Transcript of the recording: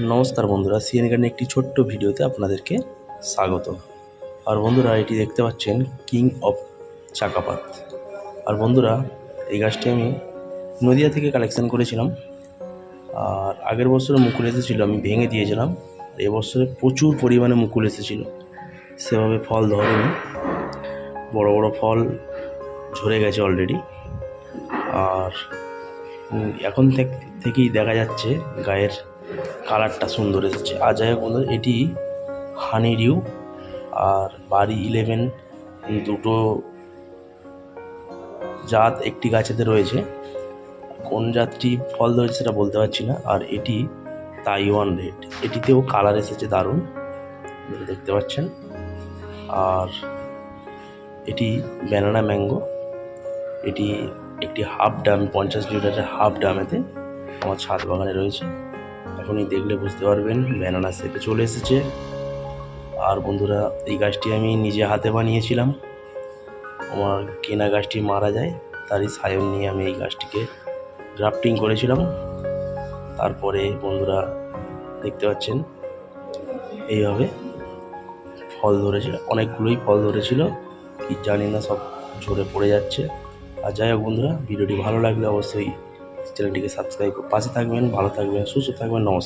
নমস্কার বন্ধুরা CN garden একটি ছোট্ট ভিডিওতে আপনাদেরকে স্বাগত আর বন্ধুরা, এটি দেখতে পাচ্ছেন কিং অফ চাকাপাত। আর বন্ধুরা, এই গাছটি আমি নদিয়া থেকে কালেকশন করেছিলাম। আর আগের বছরে মুকুল এসেছিল, আমি ভেঙে দিয়েছিলাম। এবছরে প্রচুর পরিমাণে মুকুল এসেছিল। সেভাবে ফল ধরেনি। বড় বড় ফল ঝরে গেছে অলরেডি আর এখন থেক- থেকেই দেখা যাচ্ছে গায়ের কালারটা সুন্দর এসেছে। আর যাই হোক বন্ধুরা, এটি হানি ডিউ আর বাড়ি ইলেভেন দুটো জাত একটি গাছেতে রয়েছে। কোন জাতটি ফল ধরেছে সেটা বলতে পারছি না। আর এটি তাইওয়ান রেড। এটিতেও কালার এসেছে দারুণ দেখতে পাচ্ছেন। আর এটি ব্যানানা ম্যাঙ্গো। এটি একটি হাফ ডাম, পঞ্চাশ লিটারের হাফ ডামেতে, আমার ছাদ বাগানে রয়েছে। এখনই দেখলে বুঝতে পারবেন ব্যানানা শেপে চলে এসেছে। আর বন্ধুরা, এই গাছটি আমি নিজে হাতে বানিয়েছিলাম। আমার কেনা গাছটি মারা যায়, তারই সায়ন নিয়ে আমি এই গাছটিকে গ্রাফটিং করেছিলাম। তারপরে বন্ধুরা, দেখতে পাচ্ছেন, এইভাবে ফল ধরেছে, অনেকগুলোই ফল ধরেছিল, কি জানি না সব ঝরে পড়ে যাচ্ছে। আর যাই হোক বন্ধুরা, ভিডিওটি ভালো লাগলে অবশ্যই চ্যানেলটিকে সাবস্ক্রাইব পাশে থাকবেন ভালো থাকবেন সুস্থ থাকবেন নমস্কার।